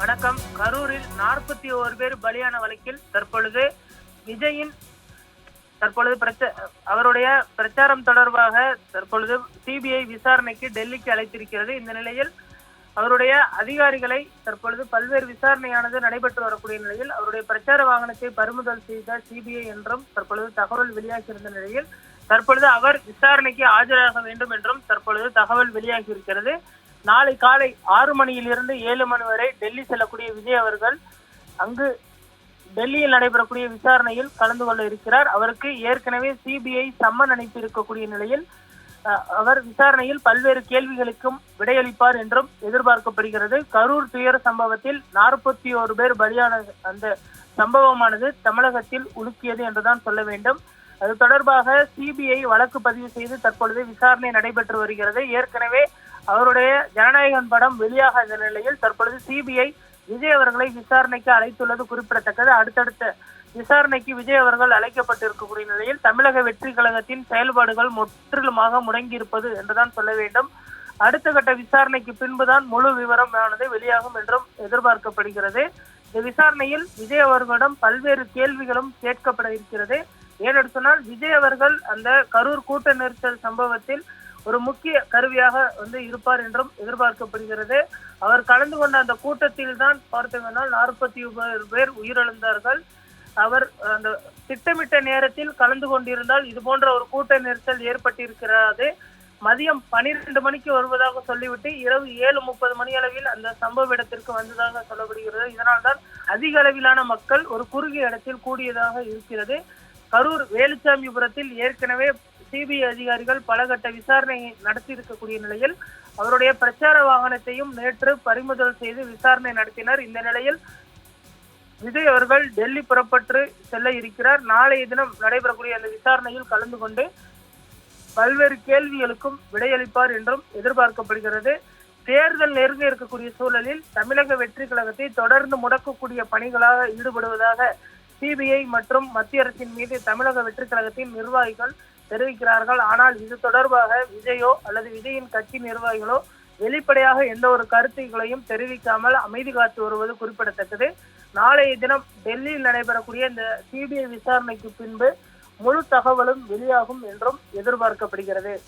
வணக்கம். கரூரில் நாற்பத்தி ஓரு பேர் பலியான வழக்கில் தற்பொழுது விஜயின் தற்பொழுது அவருடைய பிரச்சாரம் தொடர்பாக தற்பொழுது சிபிஐ விசாரணைக்கு டெல்லிக்கு அழைத்திருக்கிறது. இந்த நிலையில் அவருடைய அதிகாரிகளை தற்பொழுது பல்வேறு விசாரணையானது நடைபெற்று வரக்கூடிய நிலையில் அவருடைய பிரச்சார வாகனத்தை பறிமுதல் செய்த சிபிஐ என்றும் தற்பொழுது தகவல் வெளியாகியிருந்த நிலையில் தற்பொழுது அவர் விசாரணைக்கு ஆஜராக வேண்டும் என்றும் தற்பொழுது தகவல் வெளியாகியிருக்கிறது. நாளை காலை ஆறு மணியிலிருந்து ஏழு மணி வரை டெல்லி செல்லக்கூடிய விஜய் அவர்கள் அங்கு டெல்லியில் நடைபெறக்கூடிய விசாரணையில் கலந்து கொள்ள இருக்கிறார். அவருக்கு ஏற்கனவே சிபிஐ சம்மன் அனுப்பி இருக்கக்கூடிய நிலையில் அவர் விசாரணையில் பல்வேறு கேள்விகளுக்கும் விடையளிப்பார் என்றும் எதிர்பார்க்கப்படுகிறது. கரூர் துயர சம்பவத்தில் நாற்பத்தி ஓரு பேர் பலியான அந்த சம்பவமானது தமிழகத்தில் உலுக்கியது என்றுதான் சொல்ல வேண்டும். அது தொடர்பாக சிபிஐ வழக்கு பதிவு செய்து தற்பொழுது விசாரணை நடைபெற்று வருகிறது. ஏற்கனவே அவருடைய ஜனநாயகன் படம் வெளியாகாத நிலையில் தற்பொழுது சிபிஐ விஜய் அவர்களை விசாரணைக்கு அழைத்துள்ளது குறிப்பிடத்தக்கது. அடுத்தடுத்த விசாரணைக்கு விஜய் அவர்கள் அழைக்கப்பட்டிருக்கக்கூடிய நிலையில் தமிழக வெற்றி கழகத்தின் செயல்பாடுகள் முற்றிலுமாக முடங்கியிருப்பது என்றுதான் சொல்ல வேண்டும். அடுத்த கட்ட விசாரணைக்கு பின்புதான் முழு விவரம் ஆனது வெளியாகும் என்றும் எதிர்பார்க்கப்படுகிறது. இந்த விசாரணையில் விஜய் அவர்களிடம் பல்வேறு கேள்விகளும் கேட்கப்பட இருக்கிறது. ஏனென்று சொன்னால் விஜய் அவர்கள் அந்த கரூர் கூட்ட நெரிசல் சம்பவத்தில் ஒரு முக்கிய கருவியாக வந்து இருப்பார் என்றும் எதிர்பார்க்கப்படுகிறது. அவர் கலந்து கொண்ட அந்த கூட்டத்தில் தான் பார்த்தீங்கன்னா நாற்பத்தி பேர் உயிரிழந்தார்கள். அவர் அந்த திட்டமிட்ட நேரத்தில் கலந்து கொண்டிருந்தால் இது போன்ற ஒரு கூட்ட நெரிசல் ஏற்பட்டிருக்கிறது. மதியம் பனிரெண்டு மணிக்கு வருவதாக சொல்லிவிட்டு இரவு ஏழு முப்பது மணி அளவில் அந்த சம்பவ இடத்திற்கு வந்ததாக சொல்லப்படுகிறது. இதனால்தான் அதிக அளவிலான மக்கள் ஒரு குறுகிய இடத்தில் கூடியதாக இருக்கிறது. கரூர் வேலுச்சாமிபுரத்தில் ஏற்கனவே சிபிஐ அதிகாரிகள் பல கட்ட விசாரணை நடத்தி இருக்கக்கூடிய நிலையில் அவருடைய பிரச்சார வாகனத்தையும் நேற்று பறிமுதல் செய்து விசாரணை நடத்தினர். இந்த நிலையில் விஜய் அவர்கள் டெல்லி புறப்பட்டு செல்ல இருக்கிறார். நாளைய தினம் நடைபெறக்கூடிய அந்த விசாரணையில் கலந்து கொண்டு பல்வேறு கேள்விகளுக்கும் விடையளிப்பார் என்றும் எதிர்பார்க்கப்படுகிறது. தேர்தல் நெருங்க இருக்கக்கூடிய சூழலில் தமிழக வெற்றி கழகத்தை தொடர்ந்து முடக்கக்கூடிய பணிகளாக ஈடுபடுவதாக சிபிஐ மற்றும் மத்திய அரசின் மீது தமிழக வெற்றி கழகத்தின் நிர்வாகிகள் தெரிவிக்கிறார்கள். ஆனால் இது தொடர்பாக விஜயோ அல்லது விஜயின் கட்சி நிர்வாகிகளோ வெளிப்படையாக எந்த ஒரு கருத்துக்களையும் தெரிவிக்காமல் அமைதி காத்து வருவது குறிப்பிடத்தக்கது. நாளைய தினம் டெல்லியில் நடைபெறக்கூடிய இந்த சிபிஐ விசாரணைக்கு பின்பு முழு தகவலும் வெளியாகும் என்றும் எதிர்பார்க்கப்படுகிறது.